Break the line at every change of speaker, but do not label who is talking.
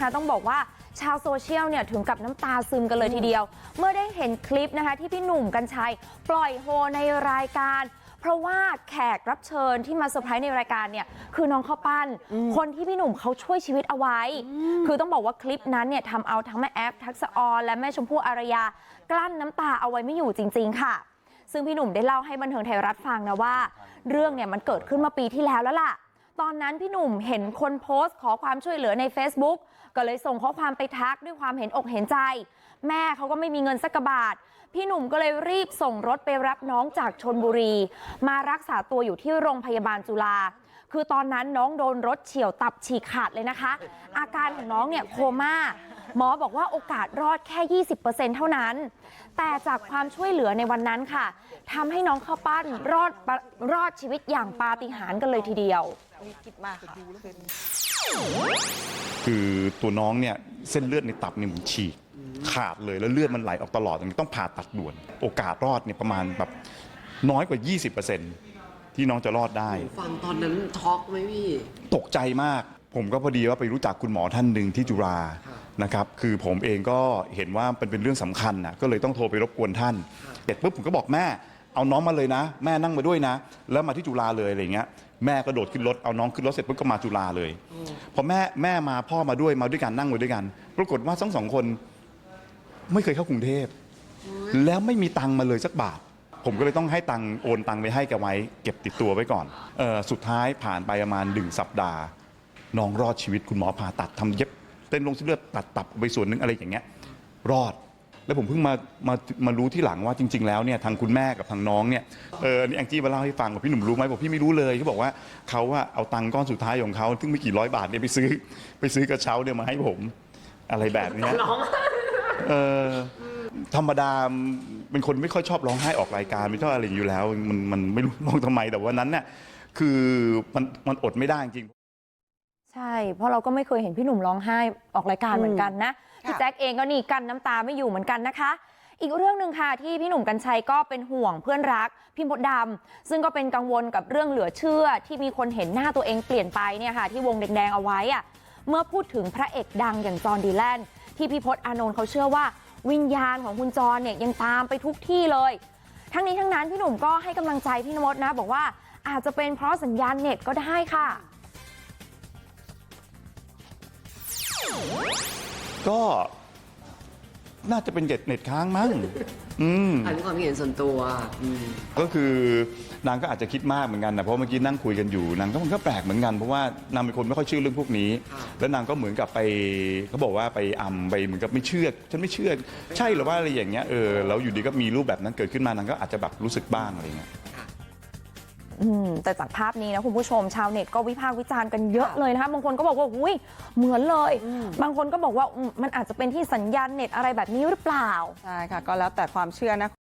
นะคะต้องบอกว่าชาวโซเชียลเนี่ยถึงกับน้ำตาซึมกันเลยทีเดียว เมื่อได้เห็นคลิปนะคะที่พี่หนุ่มกัญชัยปล่อยโฮในรายการ เพราะว่าแขกรับเชิญที่มาเซอร์ไพรส์ในรายการเนี่ยคือน้องข้าวปั้น คนที่พี่หนุ่มเขาช่วยชีวิตเอาไว้ คือต้องบอกว่าคลิปนั้นเนี่ยทำเอาทั้งแม่แอฟทักษะออนและแม่ชมพู่อารยากลั้นน้ำตาเอาไว้ไม่อยู่จริง ๆ ค่ะ ซึ่งพี่หนุ่มได้เล่าให้บันเทิงไทยรัฐฟังนะว่า เรื่องเนี่ยมันเกิดขึ้นมาปีที่แล้วแล้วล่ะ ตอนนั้นพี่หนุ่มเห็นคนโพสต์ขอความช่วยเหลือใน Facebook ก็เลยส่งข้อความไปทักด้วยความเห็นอกเห็นใจ แม่เขาก็ไม่มีเงินสักกะบาท พี่หนุ่มก็เลยรีบส่งรถไปรับน้องจากชนบุรี มารักษาตัวอยู่ที่โรงพยาบาลจุฬา คือตอนนั้นน้องโดนรถเฉียวตับฉีกขาดเลยนะคะอาการของน้องเนี่ยโคม่าหมอบอกว่าโอกาสรอดแค่20%เท่านั้น แต่จากความช่วยเหลือในวันนั้นค่ะทำให้น้องข้าวปั้นรอดปะรอดชีวิตอย่างปาฏิหาริย์กันเลยทีเดียว
วิกฤตมากค่ะคือ
คือตัวน้องเนี่ยเส้นเลือดในตับเนี่ยมันฉีกขาดเลยแล้วเลือดมันไหลออกตลอดอย่างนี้ต้องผ่าตัดด่วน โอกาสรอดเนี่ยประมาณแบบน้อยกว่า 20% ที่น้องจะรอดได้
ฟังตอนนั้นช็อกไหมพี่
ตกใจมาก ผมก็พอดีว่าไปรู้จักคุณหมอท่านหนึ่งที่จุฬา
ค่ะ
นะครับ คือผมเองก็เห็นว่าเป็นเป็นเรื่องสำคัญนะก็เลยต้องโทรไปรบกวนท่านเสร็จปุ๊บผมก็บอกแม่ เอาน้องมาเลยนะ แม่นั่งมาด้วยนะ แล้วมาที่จุฬาเลยอะไรอย่างเงี้ยแม่ก็โดดขึ้นรถเอาน้องขึ้นรถเสร็จปุ๊บก็มาจุฬาเลยพอแม่แม่มาพ่อมาด้วยมาด้วยกันนั่งมาด้วยกัน ปรากฏว่าทั้งสองคน ไม่เคยเข้ากรุงเทพแล้วไม่มีตังค์มาเลยสักบาท ผมก็เลยต้องให้ตังค์โอนตังค์ไปให้แกไว้ เก็บติดตัวไว้ก่อนเออสุดท้ายผ่านไปประมาณหนึ่งสัปดาห์ น้องรอดชีวิตคุณหมอผ่าตัดทำเย็บเต้นลงเส้นเลือดตัดตับไปส่วนหนึ่งอะไรอย่างเงี้ย รอด แล้วผมเพิ่งมามามารู้ที่หลังว่าจริง ๆ แล้วเนี่ยทางคุณแม่กับทางน้องเนี่ยเออนี่แองจี้มาเล่าให้ฟังบอกพี่หนุ่มรู้ไหมบอกพี่ไม่รู้เลยเขาบอกว่าเขาว่าเอาตังค์ก้อนสุดท้ายของเขาซึ่งไม่กี่ร้อยบาทเนี่ยไปซื้อไปซื้อกระเช้าเนี่ยมาให้ผมอะไรแบบเนี้ยเออธรรมดา เป็นคนไม่ค่อยชอบร้องไห้ออกรายการไม่ชอบอะไรอยู่แล้ว มันมันไม่รู้ร้องทำไมแต่วันนั้นเนี่ยคือมันมันอดไม่ได้จริง
ใช่ เพราะเราก็ไม่เคยเห็นพี่หนุ่มร้องไห้ออกรายการเหมือนกันนะพี่แจ็คเองก็นี่กันน้ำตาไม่อยู่เหมือนกันนะคะ อีกเรื่องหนึ่งค่ะที่พี่หนุ่มกัญชัยก็เป็นห่วงเพื่อนรักพี่มดดำซึ่งก็เป็นกังวลกับเรื่องเหลือเชื่อ ที่มีคนเห็นหน้าตัวเองเปลี่ยนไปเนี่ยค่ะ ที่วงแดงๆเอาไว้อะเมื่อพูดถึงพระเอกดังอย่างจอห์นดีแลนด์ที่พี่พศอานนท์เขาเชื่อว่า วิญญาณของคุณจรเนี่ยยังตามไปทุกที่เลย ทั้งนี้ทั้งนั้นพี่หนุ่มก็ให้กำลังใจพี่นมดนะ บอกว่าอาจจะเป็นเพราะสัญญาณเน็ตก็ได้ค่ะ
ก็ น่าจะเป็นเน็ตเน็ตค้างมั้งอืม
อันนี้ความเห็นส่วนตัวอืม
ก็คือนางก็อาจจะคิดมากเหมือนกันนะเพราะเมื่อกี้นั่งคุยกันอยู่นางก็มันก็แปลกเหมือนกันเพราะว่านางเป็นคนไม่ค่อยเชื่อเรื่องพวกนี้ แล้วนางก็เหมือนกับไปเขาบอกว่าไปอำไปเหมือนกับไม่เชื่อฉันไม่เชื่อ ใช่หรือว่าอะไรอย่างเงี้ยเออแล้วอยู่ดีก็มีรูปแบบนั้นเกิดขึ้นมานางก็อาจจะแบบรู้สึกบ้างอะไรเงี้ย
อืม แต่จากภาพนี้นะคุณผู้ชมชาวเน็ตก็วิพากษ์วิจารณ์กันเยอะเลยนะคะบางคนก็บอกว่าอุ้ยเหมือนเลย บางคนก็บอกว่าอืมมันอาจจะเป็นที่สัญญาณเน็ตอะไรแบบนี้หรือเปล่า
ใช่ค่ะก็แล้วแต่ความเชื่อนะ